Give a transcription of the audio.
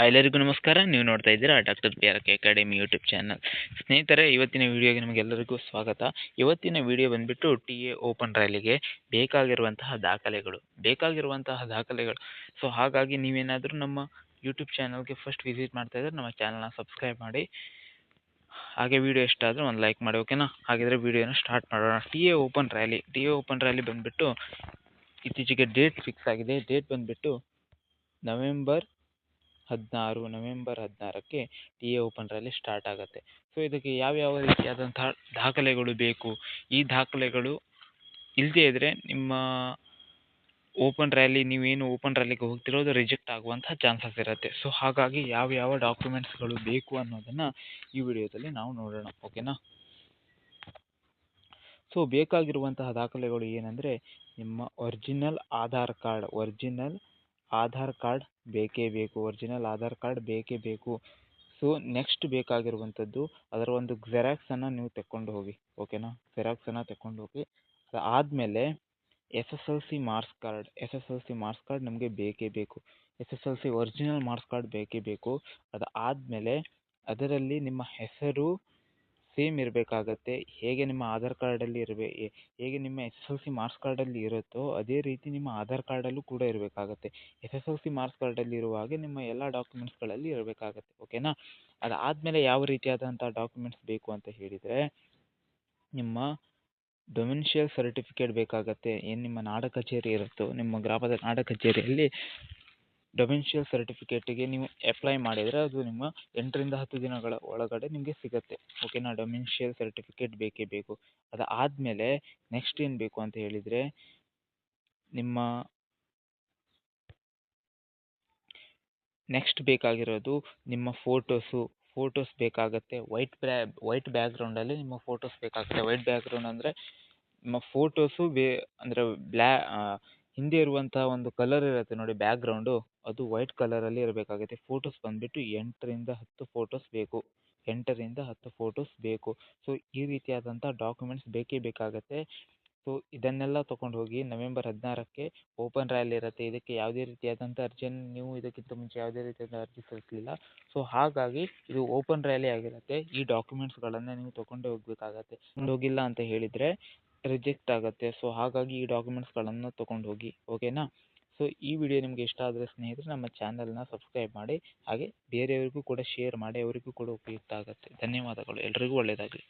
ಎಲ್ಲರಿಗೂ ನಮಸ್ಕಾರ. ನೀವು ನೋಡ್ತಾ ಇದ್ದೀರಾ doctor B R K academy YouTube channel ಸ್ನೇಹಿತರೆ, ಇವತ್ತಿನ ವಿಡಿಯೋಗೆ ನಿಮಗೆಲ್ಲರಿಗೂ ಸ್ವಾಗತ. ಇವತ್ತಿನ ವಿಡಿಯೋ ಬಂದುಬಿಟ್ಟು ಟಿ ಎ ಓಪನ್ ರ್ಯಾಲಿಗೆ ಬೇಕಾಗಿರುವಂತಹ ದಾಖಲೆಗಳು. ಬೇಕಾಗಿರುವಂತಹ ದಾಖಲೆಗಳು. ಸೊ ಹಾಗಾಗಿ ನೀವೇನಾದರೂ ನಮ್ಮ ಯೂಟ್ಯೂಬ್ ಚಾನಲ್ಗೆ ಫಸ್ಟ್ ವಿಸಿಟ್ ಮಾಡ್ತಾ ಇದ್ದರೆ ನಮ್ಮ ಚಾನಲ್ನ ಸಬ್ಸ್ಕ್ರೈಬ್ ಮಾಡಿ. ಹಾಗೆ ವಿಡಿಯೋ ಇಷ್ಟ ಆದರೆ ಒಂದು ಲೈಕ್ ಮಾಡಿ ಓಕೆನಾ ಹಾಗಿದ್ರೆ ವಿಡಿಯೋನ ಸ್ಟಾರ್ಟ್ ಮಾಡೋಣ. T A open rally T A open rally ಬಂದುಬಿಟ್ಟು ಇತ್ತೀಚೆಗೆ ಡೇಟ್ ಫಿಕ್ಸ್ ಆಗಿದೆ. ಡೇಟ್ ಬಂದುಬಿಟ್ಟು ನವೆಂಬರ್ ಹದಿನಾರು, November ಹದಿನಾರಕ್ಕೆ T A open rally start ಆಗುತ್ತೆ. ಸೊ ಇದಕ್ಕೆ ಯಾವ್ಯಾವ ರೀತಿಯಾದಂತಹ ದಾಖಲೆಗಳು ಬೇಕು? ಈ ದಾಖಲೆಗಳು ಇಲ್ಲದೇ ಇದ್ದರೆ ನಿಮ್ಮ ಓಪನ್ ರ್ಯಾಲಿ, ನೀವೇನು ಓಪನ್ ರ್ಯಾಲಿಗೆ ಹೋಗ್ತಿರೋದು ರಿಜೆಕ್ಟ್ ಆಗುವಂತಹ ಚಾನ್ಸಸ್ ಇರುತ್ತೆ. ಸೊ ಹಾಗಾಗಿ ಯಾವ ಯಾವ ಡಾಕ್ಯುಮೆಂಟ್ಸ್ಗಳು ಬೇಕು ಅನ್ನೋದನ್ನು ಈ ವಿಡಿಯೋದಲ್ಲಿ ನಾವು ನೋಡೋಣ. ಓಕೆನಾ? ಸೊ ಬೇಕಾಗಿರುವಂತಹ ದಾಖಲೆಗಳು ಏನಂದರೆ ನಿಮ್ಮ original Aadhaar card, original Aadhaar card ಬೇಕೇ ಬೇಕು, ಒರಿಜಿನಲ್ ಆಧಾರ್ ಕಾರ್ಡ್ ಬೇಕೇ ಬೇಕು. ಸೊ ನೆಕ್ಸ್ಟ್ ಬೇಕಾಗಿರುವಂಥದ್ದು ಅದರ ಒಂದು ಜೆರಾಕ್ಸನ್ನು ನೀವು ತೆಕ್ಕೊಂಡು ಹೋಗಿ ಓಕೆನಾ ಜೆರಾಕ್ಸನ್ನು ತೆಕ್ಕೊಂಡು ಹೋಗಿ ಆದಮೇಲೆ S S L C marks card S S L C marks card ನಮಗೆ ಬೇಕೇ ಬೇಕು. S S L C original marks card ಬೇಕೇ ಬೇಕು. ಅದು ಆದಮೇಲೆ ಅದರಲ್ಲಿ ನಿಮ್ಮ ಹೆಸರು ಸೇಮ್ ಇರಬೇಕಾಗತ್ತೆ. ಹೇಗೆ ನಿಮ್ಮ ಆಧಾರ್ ಕಾರ್ಡಲ್ಲಿ ಇರಬೇ ಹೇಗೆ ನಿಮ್ಮ S S L C marks ಕಾರ್ಡಲ್ಲಿ ಇರುತ್ತೋ ಅದೇ ರೀತಿ ನಿಮ್ಮ ಆಧಾರ್ ಕಾರ್ಡಲ್ಲೂ ಕೂಡ ಇರಬೇಕಾಗತ್ತೆ. S S L C marks ಕಾರ್ಡಲ್ಲಿ ಇರುವ ಹಾಗೆ ನಿಮ್ಮ ಎಲ್ಲ ಡಾಕ್ಯುಮೆಂಟ್ಸ್ಗಳಲ್ಲಿ ಇರಬೇಕಾಗತ್ತೆ. ಓಕೆನಾ ಅದಾದಮೇಲೆ ಯಾವ ರೀತಿಯಾದಂಥ ಡಾಕ್ಯುಮೆಂಟ್ಸ್ ಬೇಕು ಅಂತ ಹೇಳಿದರೆ, ನಿಮ್ಮ ಡೊಮೆನ್ಷಿಯಲ್ ಸರ್ಟಿಫಿಕೇಟ್ ಬೇಕಾಗತ್ತೆ. ಏನು ನಿಮ್ಮ ನಾಡ ಕಚೇರಿ ಇರುತ್ತೋ, ನಿಮ್ಮ ಗ್ರಾಮದ ನಾಡ ಕಚೇರಿಯಲ್ಲಿ ಡೊಮಿನ್ಷಿಯಲ್ ಸರ್ಟಿಫಿಕೇಟಿಗೆ ನೀವು ಅಪ್ಲೈ ಮಾಡಿದರೆ ಅದು ನಿಮ್ಮ ಎಂಟರಿಂದ ಹತ್ತು ದಿನಗಳ ಒಳಗಡೆ ನಿಮಗೆ ಸಿಗುತ್ತೆ. ಓಕೆನಾ ಡೊಮೆನ್ಷಿಯಲ್ ಸರ್ಟಿಫಿಕೇಟ್ ಬೇಕೇ ಬೇಕು. ಅದು ಆದಮೇಲೆ ನೆಕ್ಸ್ಟ್ ಏನು ಬೇಕು ಅಂತ ಹೇಳಿದರೆ ನಿಮ್ಮ ನೆಕ್ಸ್ಟ್ ಬೇಕಾಗಿರೋದು ನಿಮ್ಮ ಫೋಟೋಸು ಫೋಟೋಸ್ ಬೇಕಾಗುತ್ತೆ. ವೈಟ್ ಬ್ಯಾ ವೈಟ್ ಬ್ಯಾಕ್ಗ್ರೌಂಡಲ್ಲಿ ನಿಮ್ಮ ಫೋಟೋಸ್ ಬೇಕಾಗುತ್ತೆ. ವೈಟ್ ಬ್ಯಾಕ್ಗ್ರೌಂಡ್ ಅಂದರೆ ನಿಮ್ಮ ಫೋಟೋಸು ಬೇ, ಅಂದರೆ ಬ್ಲ್ಯಾ ಹಿಂದೆ ಇರುವಂತಹ ಒಂದು ಕಲರ್ ಇರುತ್ತೆ ನೋಡಿ ಬ್ಯಾಕ್ಗ್ರೌಂಡು ಅದು ವೈಟ್ ಕಲರಲ್ಲಿ ಇರಬೇಕಾಗುತ್ತೆ. ಫೋಟೋಸ್ ಬಂದ್ಬಿಟ್ಟು ಎಂಟರಿಂದ ಹತ್ತು ಫೋಟೋಸ್ ಬೇಕು. ಎಂಟರಿಂದ ಹತ್ತು ಫೋಟೋಸ್ ಬೇಕು. ಸೊ ಈ ರೀತಿಯಾದಂಥ ಡಾಕ್ಯುಮೆಂಟ್ಸ್ ಬೇಕೇ ಬೇಕಾಗುತ್ತೆ. ಸೊ ಇದನ್ನೆಲ್ಲ ತೊಗೊಂಡು ಹೋಗಿ ನವೆಂಬರ್ ಹದಿನಾರಕ್ಕೆ ಓಪನ್ ರ್ಯಾಲಿ ಇರುತ್ತೆ. ಇದಕ್ಕೆ ಯಾವುದೇ ರೀತಿಯಾದಂಥ ಅರ್ಜಿಯನ್ನು ನೀವು ಇದಕ್ಕಿಂತ ಮುಂಚೆ ಯಾವುದೇ ರೀತಿಯಾದ ಅರ್ಜಿ ಸಲ್ಲಿಸಲಿಲ್ಲ. ಸೊ ಹಾಗಾಗಿ ಇದು ಓಪನ್ ರ್ಯಾಲಿ ಆಗಿರುತ್ತೆ. ಈ ಡಾಕ್ಯುಮೆಂಟ್ಸ್ಗಳನ್ನು ನೀವು ತೊಗೊಂಡೇ ಹೋಗಬೇಕಾಗತ್ತೆ. ಹೋಗಿಲ್ಲ ಅಂತ ಹೇಳಿದರೆ ರಿಜೆಕ್ಟ್ ಆಗುತ್ತೆ. ಸೊ ಹಾಗಾಗಿ ಈ ಡಾಕ್ಯುಮೆಂಟ್ಸ್ಗಳನ್ನು ತೊಗೊಂಡು ಹೋಗಿ ಓಕೆನಾ ಸೊ ಈ ವಿಡಿಯೋ ನಿಮಗೆ ಇಷ್ಟ ಆದರೆ ಸ್ನೇಹಿತರೆ, ನಮ್ಮ ಚಾನಲ್ನ ಸಬ್ಸ್ಕ್ರೈಬ್ ಮಾಡಿ, ಹಾಗೆ ಬೇರೆಯವರಿಗೂ ಕೂಡ ಶೇರ್ ಮಾಡಿ, ಅವರಿಗೂ ಕೂಡ ಉಪಯುಕ್ತ ಆಗುತ್ತೆ. ಧನ್ಯವಾದಗಳು. ಎಲ್ರಿಗೂ ಒಳ್ಳೆಯದಾಗಲಿ